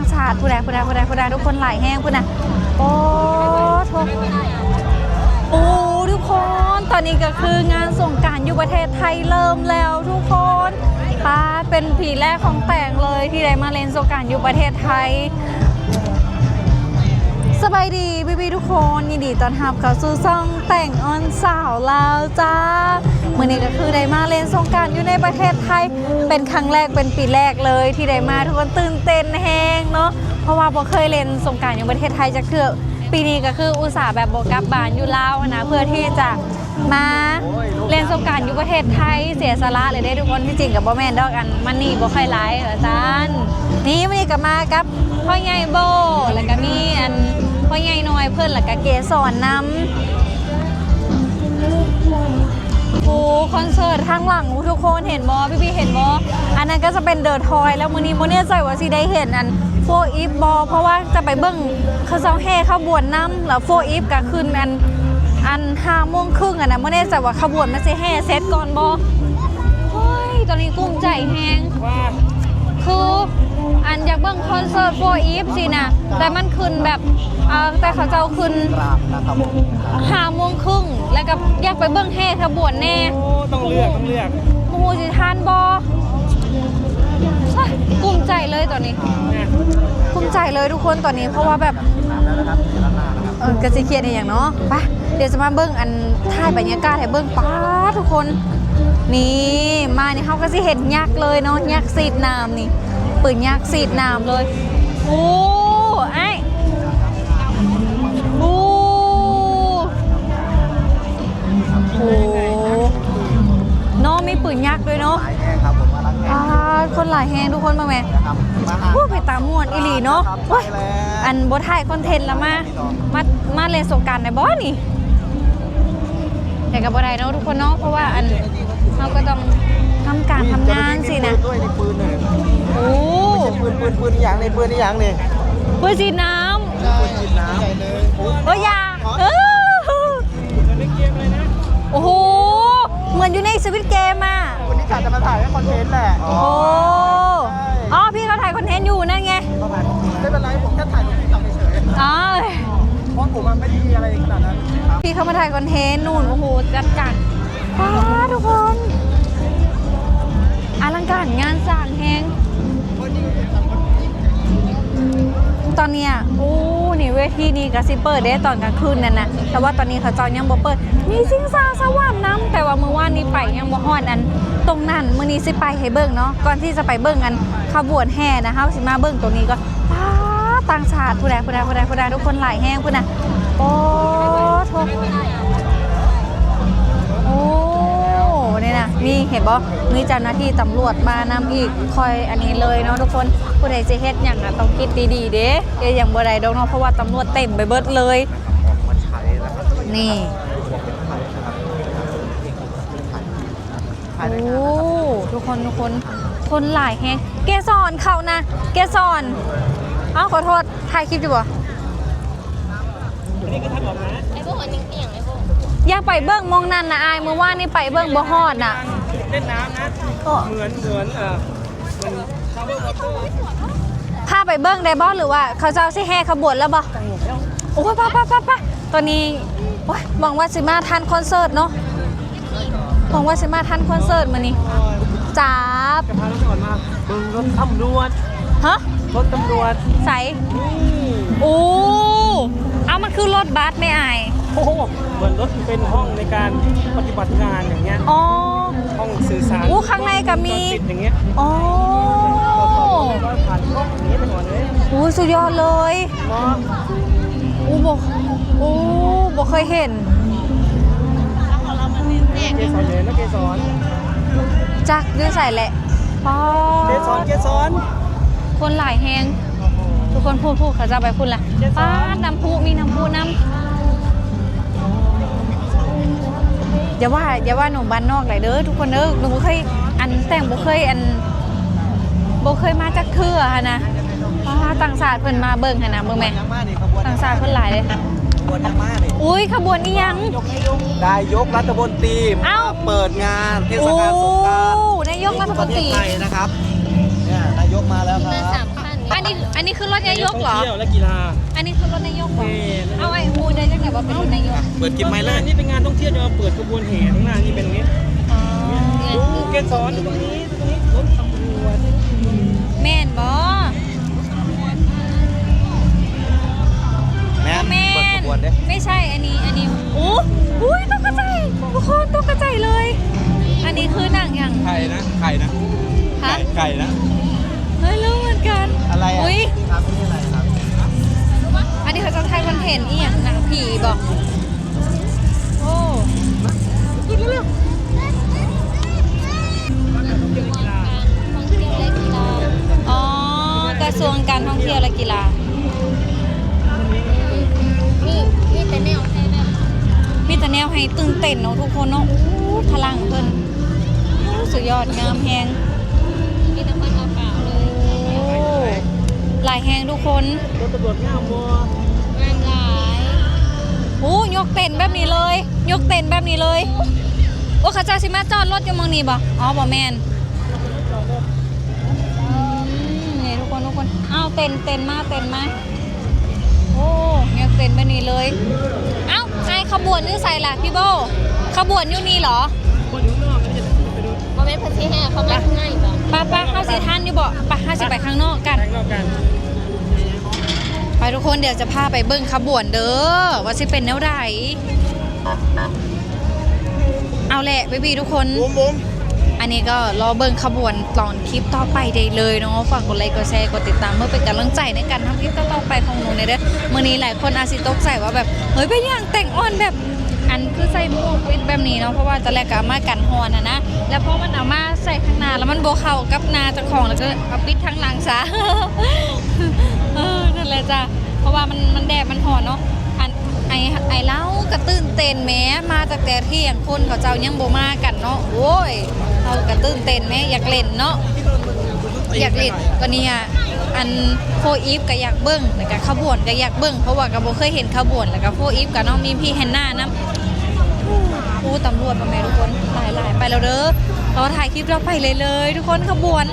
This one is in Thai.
างชาติผู้ใดผู้ใดผู้ใดผู้ใดทุกคนไหลแห้งผู้น่ะโอ้โทโอ้ทุกคนตอนนี้ก็คืองานสงการอยู่ประเทศไทยเริ่มแล้วทุกคนป้าเป็นผีแรกของแต่งเลยที่ได้มาเล่นสงการอยู่ประเทศไทยสบายดีพี่ๆทุกคนยินดีต้อนรับเข้าสู่ซ่องแต่งออนสาวแลาวจ้า มื่อนี้ก็คือได้มาเล่นสงการอยู่ในประเทศไทย เป็นครั้งแรกเป็นปีแรกเลย ที่ได้มาทุกคนตื่นเต้นแฮงเนาะเพราะว่าบ่เคยเล่นสงการอยู่ประเทศไทยจะเกือปีนี้ก็คืออุตส่าห์แบบบกลับบ้านอยู่ลาวนะเพื่อที่จะมาเล่นสงการอยู่ประเทศไทยเสียสละเลยได้ทุกคนที่จริงกับบ่แม่นดอกอันมันนี่บ่ค่อยหลายเหรอจานนี่วันนี้ก็มากับพ่อใหญ่โบแล้วก็มีอันพ่อใหญ่น้อยเพื่อนแล้วก็เกสรนน้ำ โอ้คอนเสิร์ตข้างหลังทุกคนเห็นมอพี่พี่เห็นมออันนั้นก็จะเป็นเดอะทอยแล้วมือนี้โมเนี่ยใจว่าสิได้เห็นอันโฟอีฟบอเพราะว่าจะไปเบิ้งเขาเจ้าแห่ขบวนน้ำแล้วโฟอีฟก็ขึ้นอันอันห้าโมงครึ่งอะนะโมเนี่ยใจว่าขบวนมันสิแห่เซตก่อนบอเฮ้ยตอนนี้กุ้มใจแห้ง คืออันอยากเบิ่งคอนเสิร์ตโฟอีฟสินะแต่มันขึ้นแบบเอ่อแต่เขาจะเอาขึ้นรามนะครับผมห้าโมงครึ่งแล้วก็อยากไปเบิ่งแห่ขบวนแน่โอ้ต้องเลือกต้องเลือกโมโหสิทานบอกุ้มใจเลยตอนนี้นะกุ้มใจเลยทุกคนตอนนี้ เพราะว่าแบบแล้วนะครับด้านหน้านะครับเออกระสิเครียดอย่างเนาะไปเดี๋ยวจะมาเบิ่งอันถ่ายบรรยากาศให้เบิ่งป้าดทุกคน นี่มานี่เขาก็สิเห็นยักษ์เลยเนาะยักษ์สีดน้ำนี่ปืนยักษ์สีดน้ำเลยโอ้ไอ้โอ้โหเนาะมีปืนยักษ์ด้วยเนาะครับผมมาลังแห้อ่าคนหลายแฮงทุกคนมาแม่นะครับมาหาโอ้ไปตามมวนอีหลีเนาะว้ยอันบถ่ายคอนเทนต์แล้วมา มามาเล่นสงการในบ่นี่แต่กับบ่ได้เนาะทุกคนเนาะเพราะว่าอัน เราก็ต้องทำการทำงานสินะด้วยในปืนเลยโอ้ปืนปืนปืนนี่อย่างในปืนนี่อย่างนี่ปืนสีน้ปืนฉีดน้ำใหญ่เลยำโอ้ยอยาเออเล่นเกมอะไรนะโอ้โหเหมือนอยู่ในสวิตเกมอะวันนี้กะจะมาถ่ายให้คอนเทนต์แหละโอ้อ๋อพี่เขาถ่ายคอนเทนต์อยู่นั่นไงไม่เป็นไรผมแค่ถ่ายรูปที่ทำเฉยอ๋อๆเพราะผมมันไม่ได้มีอะไรขนาดนั้นครับพี่เขามาถ่ายคอนเทนต์นู่นโอ้โหจัดการ ป้าทุกคน อลังการงานสร้างแฮงตอนเนี้ยโอ้นี่เวทีนี้ก็สิเปิดได้ตอนกลางคืนนั่นนะแต่ว่าตอนนี้เขาจอยังบ่เปิด มีซิงซาสว่านน้ำแต่ว่ามือวานนี้ไปยังบ่ฮอดอัน ตรงนั้นมื้อนี้สิไปให้เบิ่งเนาะ ก่อนที่จะไปเบิ่งอันขบวนแห่นะคะสิมาเบิ่งตรงนี้ก็ป้าต่างชาติผู้ใดผู้ใดผู้ใดผู้ใดทุกคนหลายแห้งผู้น่ะโอ้โทโเห็นบ่มีเจ้าหน้าที่ตำรวจมานำอีกคอยอันนี้เลยเนาะทุกคนผู้ใดจะเฮ็ดหยังอะต้องคิดดีๆเด้อย่าอย่างบ่ได้ดอกเนาะเพราะว่าตำรวจเต็มไปเบิดเลย นี่โอ้ทุกคนทุกคนคนหลายแฮงเกสรเขานะ เกสรเอ้าขอโทษถ่ายคลิปอยู่บ่อันนี้ก็ทำออกนะอยากไปเบิ้งมองนั่นนะอายเมื่อวานนี่ไปเบิ้งบ่ฮอดน่ะ เล่นน้ำนะโอ้เหมือนเหมือนเออเหมันชาวบ้านเขาพาไปเบิ้งได้บ่หรือว่าเขาจะเอาสิแห่ขบวนแล้วบ่โอ้ยป้าป้าป้าป้าตอนนี้โอ้ยหวังว่าสิมาทันคอนเสิร์ตเนาะหวังว่าสิมาทันคอนเสิร์ตมื้อนี้จับจะพาเราก่อนมาเบิ่งรถตำรวจฮะรถตำรวจใสนี่โอ้เอามันคือรถบัสไม่อาย โอ้โหเหมือนรถเป็นห้องในการปฏิบัติงานอย่างเงี้ยอ๋อ ห้องสื่อสารอู้ข้างในก็มีวงจรปิดอย่างเงี้ยอ๋อก็ผ่านกล้องอย่างเงี้ยไปหมดเลยโอ้ยสุดยอดเลยเนาะอู้บอกอู้บอกเคยเห็น เกสรเลยนะเกสรจักด้วยใส่แหละป้าเกสรเกสร คนหลายแหงทุกคนพูดพูดเขาจะเอาไปพูดละป้าดน้ำพุมีน้ำพุน้ำ อย่าว่าอย่าว่าหนูบ้านนอกเลยเด้อทุกคนเด้อหนูบ่เคยอันแต่งบ่เคยอันบ่เคยมาจากเทื่อหั้นนะป้าต่างชาติเพิ่นมาเบิ่งหันนะเบิ่งแม่ยังมานี่ขบวนต่างชาติเพิ่นหลายเลยขบวนยังมานี่อุ้ยขบวนอีหยังนายกรัฐมนตรีเอ้ามาเปิดงานเทศโอ้กาลสงกรานต์นายกรัฐมนตรีที่ประเทศไทยนะครับเนี่ยนายกมาแล้วครับสามพันไง อันนี้อันนี้คือรถนายกเหรอ ท่องเที่ยวและกีฬา อันนี้คือรถนายกเหรอเอ่อเอาไอ้ฮูได้จังไหนว่าเป็นรถนายกเปิดกินไหมเลยนี่เป็นงานท่องเที่ยวจะมาเปิดขบวนแห่ข้างหน้านี่เป็นตรงนี้อ๋อดูเกสรอยู่ตรงนี้ตรงนี้รถตำรวจแม่นบอ แม่นแม่เปิดขนบวนเด้ ไม่ใช่อันนี้อันนี้โอ้อุ้ยต้องกระจายทุกคนต้องกระจายเลย อันนี้คือหนังอย่างไข่นะ ไข่นะ ฮะไก่นะ เฮ้ยรู้เหมือนกัน อะไรอะอุ้ยครับนี่อะไรครับอันนี้เขาจะถ่ายคอนเทนต์อีหยังหนังผีบอก โอ้อ๋อกระทรวงการท่องเที่ยวและกีฬานี่นี่แต่แนวให้แบบมีแต่แนวให้ตื่นเต้นเนาะทุกคนเนาะอู้พลังเพิ่นอู้สุดยอดงามแฮง ลายแฮงทุกคนรถตำรวจง่ามมัวงานหลายโอ้ยกเต็นแบบนี้เลย ยกเต็นแบบนี้เลยโอ้เขาเจ้าสิมาจอดรถอยู่เมืองนี้บ่อ๋อบ่แม่นอืมนี่ทุกคนทุกคนอ้าวเต็นเต็นมาเต็นมาโอ้ยกเต็นแบบนี้เลย เอ้าไอขบวนนี่ใส่ล่ะพี่โบขบวนอยู่นี่เหรอคนอยู่ข้างนอกก็จะไปดูโมเมนต์พันธีแห่เขามาข้างในบ่ป้าป้าเฮาสิท่านอยู่บ่ป้าเฮาสิไปข้างนอกกันแข่งรอบกัน ไปทุกคนเดี๋ยวจะพาไปเบิ้งขบวนเด้อว่าสิเป็นแนวใดเอาแหละบีบีทุกคนบุ้มบุ้มอันนี้ก็รอเบิ้งขบวนตอนคลิปต่อไปได้เลยเนาะฝากกดไลค์กดแชร์กดติดตามเพื่อเป็นกำลังใจในการทำคลิปต่อๆไปของหนูเนี่ยเด้อมื่อนี้หลายคนอาจสิตกใจว่าแบบเฮ้ยเป็นอย่างแต่งอ่อนแบบอันคือใส่หมวกปิดแบบนี้เนาะเพราะว่าตอนแรกก็เอามากันฮอนนะนะแล้วพอมันเอามาใส่ข้างหน้าแล้วมันโบเข้ากับหนาเจ้าของแล้วก็เอาปิดทั้งหลังซะ เละจ้ะเพราะว่ามันมันแดดมันหอนเนาะอันไอไอเล่ากระตื่นเต้นแม้มาจากแต่เที่ยงคนเขาเจ้ายังโบมากันเนาะโอ้ยเรากระตื่นเต้นแม้อยากเล่นเนาะอยากเล่นก็เนี่ยอันโฟอีฟก็อยากเบิ้งแล้วก็ขบวนก็อยากเบิ้งเพราะว่าก็บ่เคยเห็นขบวนแล้วก็โฟอีฟกับน้องมีพี่แฮนนานะอู้ตำรวจมาแม่ทุกคนหลายหลายๆไปแล้วเด้อเราถ่ายคลิปเราไปเลยเลย ทุกคนขบวน